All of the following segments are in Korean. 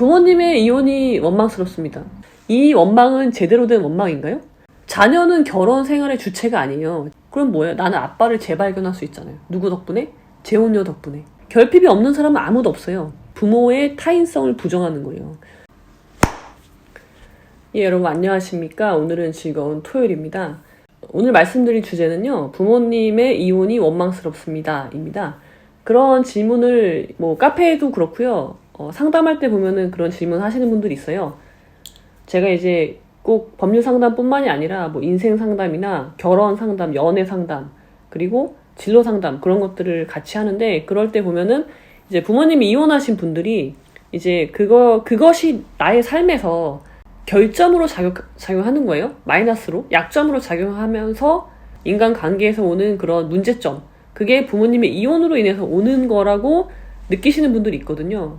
부모님의 이혼이 원망스럽습니다. 이 원망은 제대로 된 원망인가요? 자녀는 결혼 생활의 주체가 아니에요. 그럼 뭐예요? 나는 아빠를 재발견할 수 있잖아요. 누구 덕분에? 재혼녀 덕분에. 결핍이 없는 사람은 아무도 없어요. 부모의 타인성을 부정하는 거예요. 예, 여러분 안녕하십니까? 오늘은 즐거운 토요일입니다. 오늘 말씀드릴 주제는요. 부모님의 이혼이 원망스럽습니다. 입니다. 그런 질문을 뭐 카페에도 그렇고요. 어, 상담할 때 보면은 그런 질문 하시는 분들이 있어요. 제가 이제 꼭 법률 상담뿐만이 아니라 뭐 인생 상담이나 결혼 상담, 연애 상담, 그리고 진로 상담 그런 것들을 같이 하는데 그럴 때 보면은 이제 부모님이 이혼하신 분들이 이제 그거 그것이 나의 삶에서 결점으로 작용 작용하는 거예요. 마이너스로 약점으로 작용하면서 인간 관계에서 오는 그런 문제점 그게 부모님의 이혼으로 인해서 오는 거라고 느끼시는 분들이 있거든요.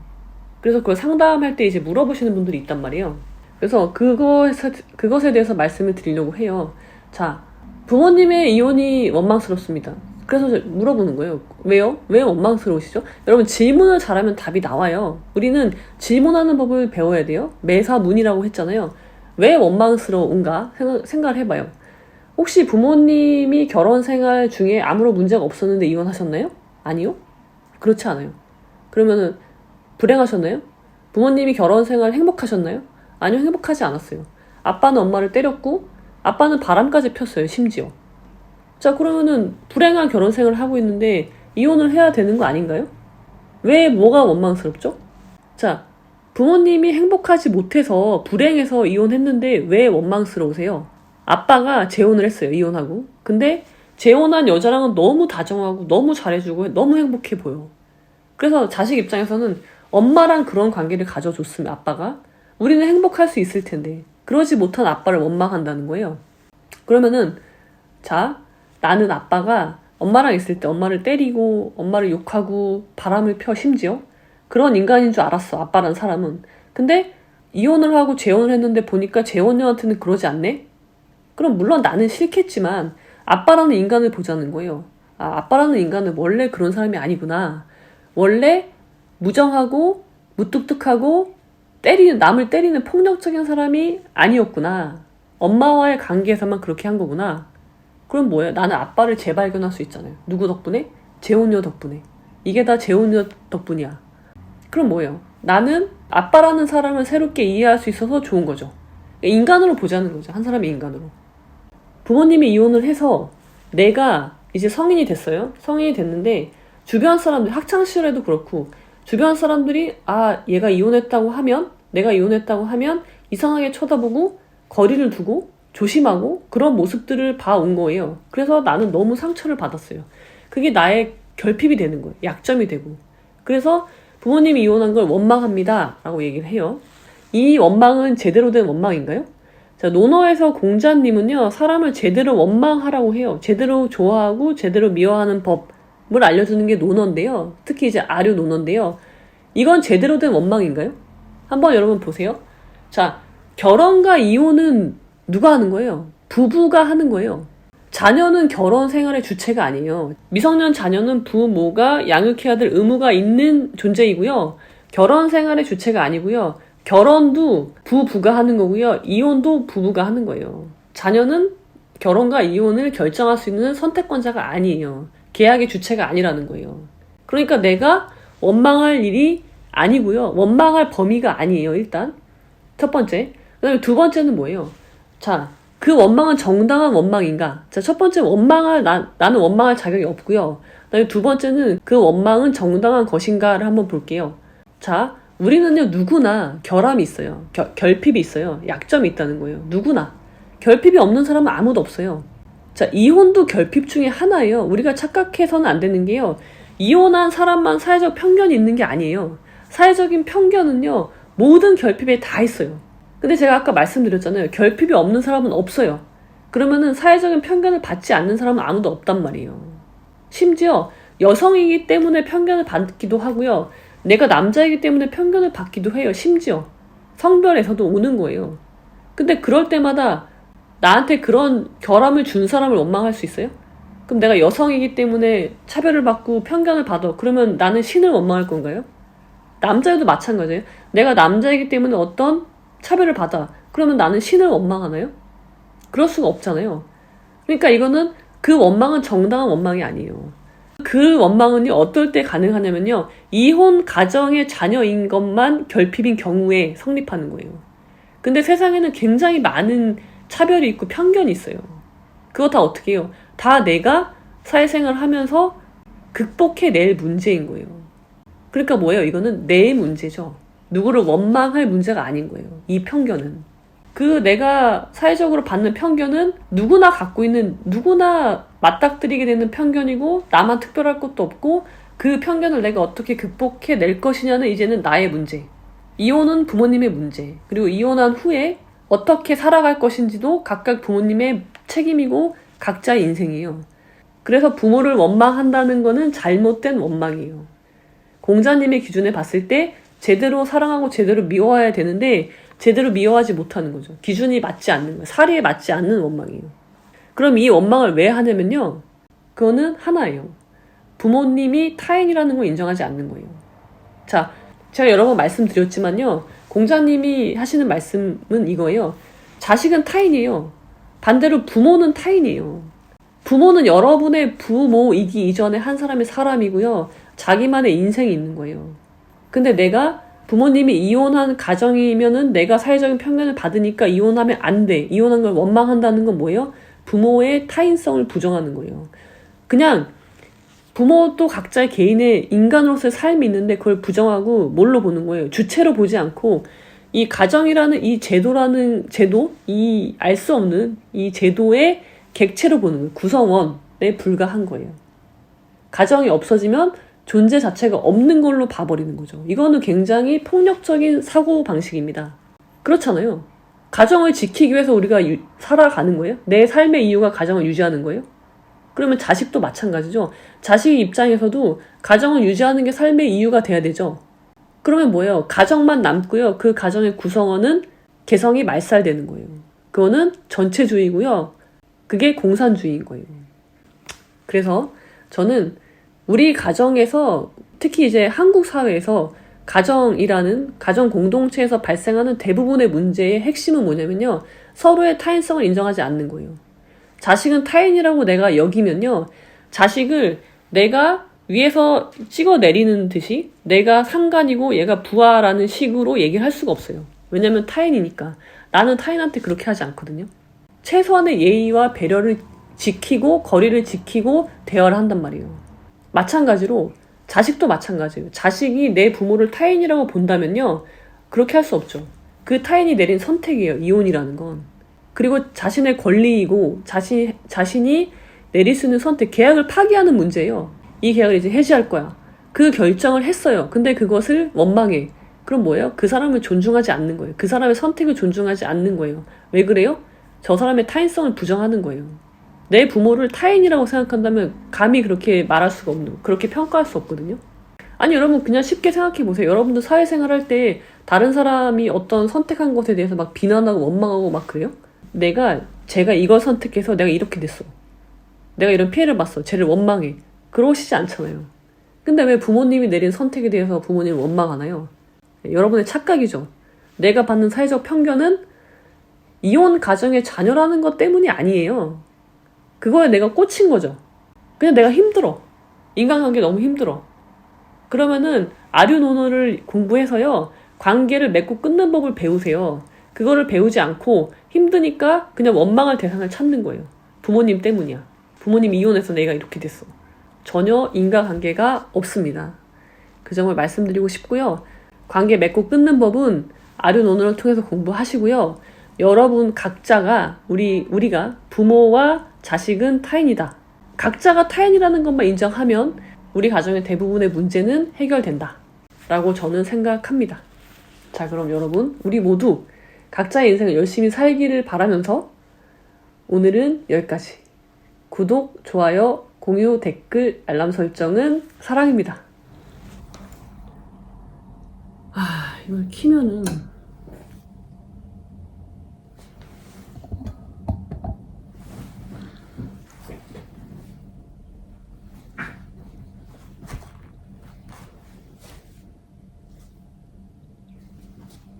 그래서 그걸 상담할 때 이제 물어보시는 분들이 있단 말이에요. 그래서 그것에, 그것에 대해서 말씀을 드리려고 해요. 자, 부모님의 이혼이 원망스럽습니다. 그래서 물어보는 거예요. 왜요? 왜 원망스러우시죠? 여러분 질문을 잘하면 답이 나와요. 우리는 질문하는 법을 배워야 돼요. 매사문이라고 했잖아요. 왜 원망스러운가 생각, 생각을 해봐요. 혹시 부모님이 결혼 생활 중에 아무런 문제가 없었는데 이혼하셨나요? 아니요? 그렇지 않아요. 그러면은 불행하셨나요? 부모님이 결혼 생활 행복하셨나요? 아니요, 행복하지 않았어요. 아빠는 엄마를 때렸고, 아빠는 바람까지 폈어요, 심지어. 자, 그러면은 불행한 결혼 생활을 하고 있는데 이혼을 해야 되는 거 아닌가요? 왜 뭐가 원망스럽죠? 자, 부모님이 행복하지 못해서 불행해서 이혼했는데 왜 원망스러우세요? 아빠가 재혼을 했어요, 이혼하고. 근데 재혼한 여자랑은 너무 다정하고 너무 잘해주고 너무 행복해 보여. 그래서 자식 입장에서는 엄마랑 그런 관계를 가져줬으면 아빠가 우리는 행복할 수 있을 텐데 그러지 못한 아빠를 원망한다는 거예요. 그러면은 자 나는 아빠가 엄마랑 있을 때 엄마를 때리고 엄마를 욕하고 바람을 펴 심지어 그런 인간인 줄 알았어 아빠란 사람은. 근데 이혼을 하고 재혼을 했는데 보니까 재혼녀한테는 그러지 않네? 그럼 물론 나는 싫겠지만 아빠라는 인간을 보자는 거예요. 아, 아빠라는 인간은 원래 그런 사람이 아니구나. 원래 무정하고 무뚝뚝하고 때리는 남을 때리는 폭력적인 사람이 아니었구나. 엄마와의 관계에서만 그렇게 한 거구나. 그럼 뭐예요? 나는 아빠를 재발견할 수 있잖아요. 누구 덕분에? 재혼녀 덕분에. 이게 다 재혼녀 덕분이야. 그럼 뭐예요? 나는 아빠라는 사람을 새롭게 이해할 수 있어서 좋은 거죠. 인간으로 보자는 거죠. 한 사람의 인간으로. 부모님이 이혼을 해서 내가 이제 성인이 됐어요. 성인이 됐는데 주변 사람들 학창 시절에도 그렇고 주변 사람들이 아 얘가 이혼했다고 하면 내가 이혼했다고 하면 이상하게 쳐다보고 거리를 두고 조심하고 그런 모습들을 봐온 거예요. 그래서 나는 너무 상처를 받았어요. 그게 나의 결핍이 되는 거예요. 약점이 되고. 그래서 부모님이 이혼한 걸 원망합니다. 라고 얘기를 해요. 이 원망은 제대로 된 원망인가요? 자, 논어에서 공자님은요, 사람을 제대로 원망하라고 해요. 제대로 좋아하고 제대로 미워하는 법 을 알려주는 게 논어인데요. 특히 이제 아류 논어인데요. 이건 제대로 된 원망인가요? 한번 여러분 보세요. 자, 결혼과 이혼은 누가 하는 거예요? 부부가 하는 거예요. 자녀는 결혼 생활의 주체가 아니에요. 미성년 자녀는 부모가 양육해야 될 의무가 있는 존재이고요. 결혼 생활의 주체가 아니고요. 결혼도 부부가 하는 거고요. 이혼도 부부가 하는 거예요. 자녀는 결혼과 이혼을 결정할 수 있는 선택권자가 아니에요. 계약의 주체가 아니라는 거예요. 그러니까 내가 원망할 일이 아니고요. 원망할 범위가 아니에요, 일단. 첫 번째. 그 다음에 두 번째는 뭐예요? 자, 그 원망은 정당한 원망인가? 자, 첫 번째 원망할, 나, 나는 원망할 자격이 없고요. 그 다음에 두 번째는 그 원망은 정당한 것인가를 한번 볼게요. 자, 우리는요, 누구나 결함이 있어요. 결, 결핍이 있어요. 약점이 있다는 거예요. 누구나. 결핍이 없는 사람은 아무도 없어요. 자, 이혼도 결핍 중에 하나예요. 우리가 착각해서는 안 되는 게요. 이혼한 사람만 사회적 편견이 있는 게 아니에요. 사회적인 편견은요, 모든 결핍에 다 있어요. 근데 제가 아까 말씀드렸잖아요. 결핍이 없는 사람은 없어요. 그러면은 사회적인 편견을 받지 않는 사람은 아무도 없단 말이에요. 심지어 여성이기 때문에 편견을 받기도 하고요. 내가 남자이기 때문에 편견을 받기도 해요. 심지어 성별에서도 오는 거예요. 근데 그럴 때마다 나한테 그런 결함을 준 사람을 원망할 수 있어요? 그럼 내가 여성이기 때문에 차별을 받고 편견을 받아. 그러면 나는 신을 원망할 건가요? 남자여도 마찬가지예요. 내가 남자이기 때문에 어떤 차별을 받아. 그러면 나는 신을 원망하나요? 그럴 수가 없잖아요. 그러니까 이거는 그 원망은 정당한 원망이 아니에요. 그 원망은요, 어떨 때 가능하냐면요, 이혼 가정의 자녀인 것만 결핍인 경우에 성립하는 거예요. 근데 세상에는 굉장히 많은 차별이 있고 편견이 있어요. 그거 다 어떻게 해요? 다 내가 사회생활 하면서 극복해낼 문제인 거예요. 그러니까 뭐예요? 이거는 내 문제죠. 누구를 원망할 문제가 아닌 거예요. 이 편견은. 그 내가 사회적으로 받는 편견은 누구나 갖고 있는 누구나 맞닥뜨리게 되는 편견이고 나만 특별할 것도 없고 그 편견을 내가 어떻게 극복해 낼 것이냐는 이제는 나의 문제. 이혼은 부모님의 문제. 그리고 이혼한 후에 어떻게 살아갈 것인지도 각각 부모님의 책임이고 각자의 인생이에요. 그래서 부모를 원망한다는 거는 잘못된 원망이에요. 공자님의 기준에 봤을 때 제대로 사랑하고 제대로 미워해야 되는데 제대로 미워하지 못하는 거죠. 기준이 맞지 않는 거예요. 사리에 맞지 않는 원망이에요. 그럼 이 원망을 왜 하냐면요. 그거는 하나예요. 부모님이 타인이라는 걸 인정하지 않는 거예요. 자, 제가 여러 번 말씀드렸지만요. 공자님이 하시는 말씀은 이거예요. 자식은 타인이에요. 반대로 부모는 타인이에요. 부모는 여러분의 부모이기 이전에 한 사람의 사람이고요. 자기만의 인생이 있는 거예요. 근데 내가 부모님이 이혼한 가정이면은 내가 사회적인 편견을 받으니까 이혼하면 안 돼. 이혼한 걸 원망한다는 건 뭐예요? 부모의 타인성을 부정하는 거예요. 그냥 부모도 각자의 개인의 인간으로서의 삶이 있는데 그걸 부정하고 뭘로 보는 거예요? 주체로 보지 않고 이 가정이라는 이 제도라는 제도, 이 알 수 없는 이 제도의 객체로 보는 거예요. 구성원에 불과한 거예요. 가정이 없어지면 존재 자체가 없는 걸로 봐버리는 거죠. 이거는 굉장히 폭력적인 사고 방식입니다. 그렇잖아요. 가정을 지키기 위해서 우리가 유- 살아가는 거예요? 내 삶의 이유가 가정을 유지하는 거예요? 그러면 자식도 마찬가지죠. 자식 입장에서도 가정을 유지하는 게 삶의 이유가 돼야 되죠. 그러면 뭐예요? 가정만 남고요. 그 가정의 구성원은 개성이 말살되는 거예요. 그거는 전체주의고요. 그게 공산주의인 거예요. 그래서 저는 우리 가정에서 특히 이제 한국 사회에서 가정이라는 가정 공동체에서 발생하는 대부분의 문제의 핵심은 뭐냐면요. 서로의 타인성을 인정하지 않는 거예요. 자식은 타인이라고 내가 여기면요. 자식을 내가 위에서 찍어 내리는 듯이 내가 상관이고 얘가 부하라는 식으로 얘기를 할 수가 없어요. 왜냐면 타인이니까. 나는 타인한테 그렇게 하지 않거든요. 최소한의 예의와 배려를 지키고 거리를 지키고 대화를 한단 말이에요. 마찬가지로 자식도 마찬가지예요. 자식이 내 부모를 타인이라고 본다면요. 그렇게 할 수 없죠. 그 타인이 내린 선택이에요. 이혼이라는 건. 그리고 자신의 권리이고 자신 자신이 내릴 수 있는 선택, 계약을 파기하는 문제예요. 이 계약을 이제 해지할 거야. 그 결정을 했어요. 근데 그것을 원망해. 그럼 뭐예요? 그 사람을 존중하지 않는 거예요. 그 사람의 선택을 존중하지 않는 거예요. 왜 그래요? 저 사람의 타인성을 부정하는 거예요. 내 부모를 타인이라고 생각한다면 감히 그렇게 말할 수가 없는, 그렇게 평가할 수 없거든요. 아니 여러분 그냥 쉽게 생각해 보세요. 여러분도 사회생활 할 때 다른 사람이 어떤 선택한 것에 대해서 막 비난하고 원망하고 막 그래요? 내가 제가 이걸 선택해서 내가 이렇게 됐어. 내가 이런 피해를 봤어. 쟤를 원망해. 그러시지 않잖아요. 근데 왜 부모님이 내린 선택에 대해서 부모님을 원망하나요? 여러분의 착각이죠. 내가 받는 사회적 편견은 이혼 가정의 자녀라는 것 때문이 아니에요. 그거에 내가 꽂힌 거죠. 그냥 내가 힘들어. 인간관계 너무 힘들어. 그러면은 아류노노를 공부해서요. 관계를 맺고 끊는 법을 배우세요. 그거를 배우지 않고 힘드니까 그냥 원망할 대상을 찾는 거예요. 부모님 때문이야. 부모님 이혼해서 내가 이렇게 됐어. 전혀 인과관계가 없습니다. 그 점을 말씀드리고 싶고요. 관계 맺고 끊는 법은 아류노노를 통해서 공부하시고요. 여러분 각자가 우리 우리가 부모와 자식은 타인이다. 각자가 타인이라는 것만 인정하면 우리 가정의 대부분의 문제는 해결된다. 라고 저는 생각합니다. 자, 그럼 여러분, 우리 모두 각자의 인생을 열심히 살기를 바라면서 오늘은 여기까지. 구독, 좋아요, 공유, 댓글, 알람 설정은 사랑입니다. 아, 이걸 키면은